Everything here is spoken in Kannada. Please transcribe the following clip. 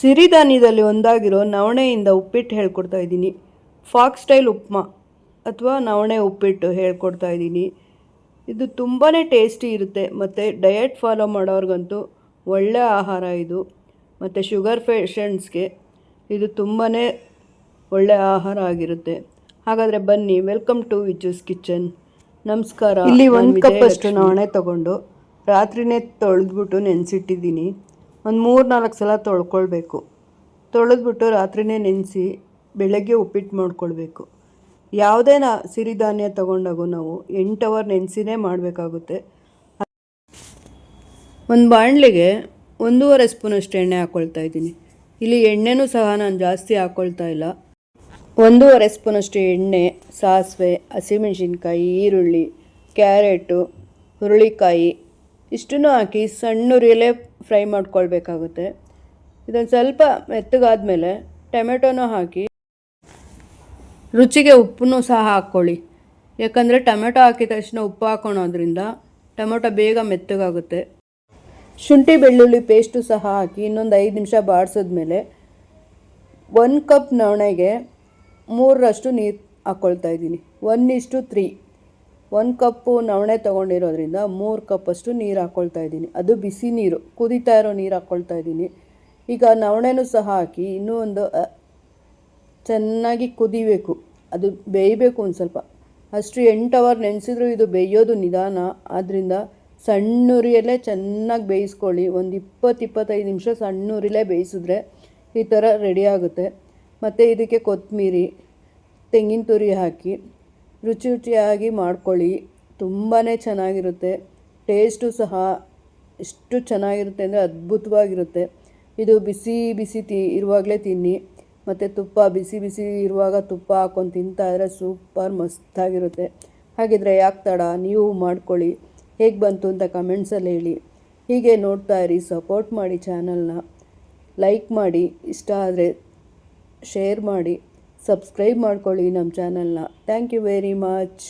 ಸಿರಿಧಾನ್ಯದಲ್ಲಿ ಒಂದಾಗಿರೋ ನವಣೆಯಿಂದ ಉಪ್ಪಿಟ್ಟು ಹೇಳ್ಕೊಡ್ತಾ ಇದ್ದೀನಿ. ಫಾಕ್ ಸ್ಟೈಲ್ ಉಪ್ಮಾ ಅಥವಾ ನವಣೆ ಉಪ್ಪಿಟ್ಟು ಹೇಳ್ಕೊಡ್ತಾ ಇದ್ದೀನಿ. ಇದು ತುಂಬಾ ಟೇಸ್ಟಿ ಇರುತ್ತೆ ಮತ್ತು ಡಯಟ್ ಫಾಲೋ ಮಾಡೋರ್ಗಂತೂ ಒಳ್ಳೆಯ ಆಹಾರ ಇದು. ಮತ್ತು ಶುಗರ್ ಪೇಷಂಟ್ಸ್ಗೆ ಇದು ತುಂಬಾ ಒಳ್ಳೆಯ ಆಹಾರ ಆಗಿರುತ್ತೆ. ಹಾಗಾದರೆ ಬನ್ನಿ ವೆಲ್ಕಮ್ ಟು ವಿಚೂಸ್ ಕಿಚನ್. ನಮಸ್ಕಾರ ಇಲ್ಲಿ ಒಂದು ಕಪ್ ಅಷ್ಟು ನವಣೆ ತಗೊಂಡು ರಾತ್ರಿನೇ ತೊಳೆದ್ಬಿಟ್ಟು ನೆನೆಸಿಟ್ಟಿದ್ದೀನಿ. ಒಂದು ಮೂರು ನಾಲ್ಕು ಸಲ ತೊಳ್ಕೊಳ್ಬೇಕು. ತೊಳೆದ್ಬಿಟ್ಟು ರಾತ್ರಿನೇ ನೆನೆಸಿ ಬೆಳಗ್ಗೆ ಉಪ್ಪಿಟ್ಟು ಮಾಡ್ಕೊಳ್ಬೇಕು. ಯಾವುದೇ ನಾ ಸಿರಿಧಾನ್ಯ ತೊಗೊಂಡಾಗೂ ನಾವು ಎಂಟು ಅವರ್ ನೆನೆಸಿನೇ ಮಾಡಬೇಕಾಗುತ್ತೆ. ಒಂದು ಬಾಣಲೆಗೆ ಒಂದೂವರೆ ಸ್ಪೂನಷ್ಟು ಎಣ್ಣೆ ಹಾಕ್ಕೊಳ್ತಾ ಇದ್ದೀನಿ. ಇಲ್ಲಿ ಎಣ್ಣೆನೂ ಸಹ ನಾನು ಜಾಸ್ತಿ ಹಾಕ್ಕೊಳ್ತಾ ಇಲ್ಲ. ಒಂದೂವರೆ ಸ್ಪೂನಷ್ಟು ಎಣ್ಣೆ, ಸಾಸಿವೆ, ಹಸಿಮೆಣಸಿನ್ಕಾಯಿ, ಈರುಳ್ಳಿ, ಕ್ಯಾರೆಟು, ಹುರುಳಿಕಾಯಿ, ಇಷ್ಟನ್ನು ಹಾಕಿ ಸಣ್ಣ ಉರಿಯಲ್ಲೇ ಫ್ರೈ ಮಾಡ್ಕೊಳ್ಬೇಕಾಗುತ್ತೆ. ಇದೊಂದು ಸ್ವಲ್ಪ ಮೆತ್ತಗಾದ್ಮೇಲೆ ಟೊಮೆಟೊನೂ ಹಾಕಿ, ರುಚಿಗೆ ಉಪ್ಪನ್ನು ಸಹ ಹಾಕ್ಕೊಳ್ಳಿ. ಯಾಕಂದರೆ ಟೊಮೆಟೊ ಹಾಕಿದ ತಕ್ಷಣ ಉಪ್ಪು ಹಾಕೊಳೋದ್ರಿಂದ ಟೊಮೆಟೊ ಬೇಗ ಮೆತ್ತಗಾಗುತ್ತೆ. ಶುಂಠಿ ಬೆಳ್ಳುಳ್ಳಿ ಪೇಸ್ಟು ಸಹ ಹಾಕಿ ಇನ್ನೊಂದು ಐದು ನಿಮಿಷ ಬಾಡಿಸಿದ್ಮೇಲೆ ಒಂದು ಕಪ್ ನವಣೆಗೆ ಮೂರರಷ್ಟು ನೀರು ಹಾಕ್ಕೊಳ್ತಾ ಇದ್ದೀನಿ. ಒನ್ ಇಷ್ಟು ತ್ರೀ. ಒಂದು ಕಪ್ಪು ನವಣೆ ತೊಗೊಂಡಿರೋದ್ರಿಂದ ಮೂರು ಕಪ್ಪಷ್ಟು ನೀರು ಹಾಕ್ಕೊಳ್ತಾ ಇದ್ದೀನಿ. ಅದು ಬಿಸಿ ನೀರು, ಕುದೀತಾ ಇರೋ ನೀರು ಹಾಕ್ಕೊಳ್ತಾ ಇದ್ದೀನಿ. ಈಗ ನವಣೆನೂ ಸಹ ಹಾಕಿ ಇನ್ನೂ ಒಂದು ಚೆನ್ನಾಗಿ ಕುದಿಬೇಕು. ಅದು ಬೇಯಬೇಕು ಒಂದು ಸ್ವಲ್ಪ. ಅಷ್ಟು ಎಂಟು ಅವರ್ ನೆನೆಸಿದ್ರು ಇದು ಬೇಯೋದು ನಿಧಾನ. ಆದ್ದರಿಂದ ಸಣ್ಣ ಉರಿಯಲ್ಲೇ ಚೆನ್ನಾಗಿ ಬೇಯಿಸ್ಕೊಳ್ಳಿ. ಒಂದು ಇಪ್ಪತ್ತು, ಇಪ್ಪತ್ತೈದು ನಿಮಿಷ ಸಣ್ಣ ಉರಿಲೇ ಬೇಯಿಸಿದ್ರೆ ಈ ಥರ ರೆಡಿ ಆಗುತ್ತೆ. ಮತ್ತು ಇದಕ್ಕೆ ಕೊತ್ತಂಬರಿ ತೆಂಗಿನ ತುರಿ ಹಾಕಿ. ರುಚಿ ರುಚಿಯಾಗಿ ಮಾಡ್ಕೊಳ್ಳಿ. ತುಂಬಾ ಚೆನ್ನಾಗಿರುತ್ತೆ. ಟೇಸ್ಟು ಸಹ ಎಷ್ಟು ಚೆನ್ನಾಗಿರುತ್ತೆ ಅಂದರೆ ಅದ್ಭುತವಾಗಿರುತ್ತೆ. ಇದು ಬಿಸಿ ಬಿಸಿ ತಿ ಇರುವಾಗಲೇ ತಿನ್ನಿ. ಮತ್ತು ತುಪ್ಪ, ಬಿಸಿ ಬಿಸಿ ಇರುವಾಗ ತುಪ್ಪ ಹಾಕ್ಕೊಂಡು ತಿಂತಾ ಇದ್ರೆ ಸೂಪರ್ ಮಸ್ತಾಗಿರುತ್ತೆ. ಹಾಗಿದ್ರೆ ಯಾಕೆ ತಡ? ನೀವು ಮಾಡ್ಕೊಳ್ಳಿ. ಹೇಗೆ ಬಂತು ಅಂತ ಕಮೆಂಟ್ಸಲ್ಲಿ ಹೇಳಿ. ಹೀಗೆ ನೋಡ್ತಾ ಇರಿ ಸಪೋರ್ಟ್ ಮಾಡಿ ಚಾನಲ್ನ ಲೈಕ್ ಮಾಡಿ, ಇಷ್ಟ ಆದರೆ ಶೇರ್ ಮಾಡಿ. ಸಬ್ಸ್ಕ್ರೈಬ್ ಮಾಡ್ಕೊಳ್ಳಿ ನಮ್ಮ ಚಾನಲ್ನ. Thank you very much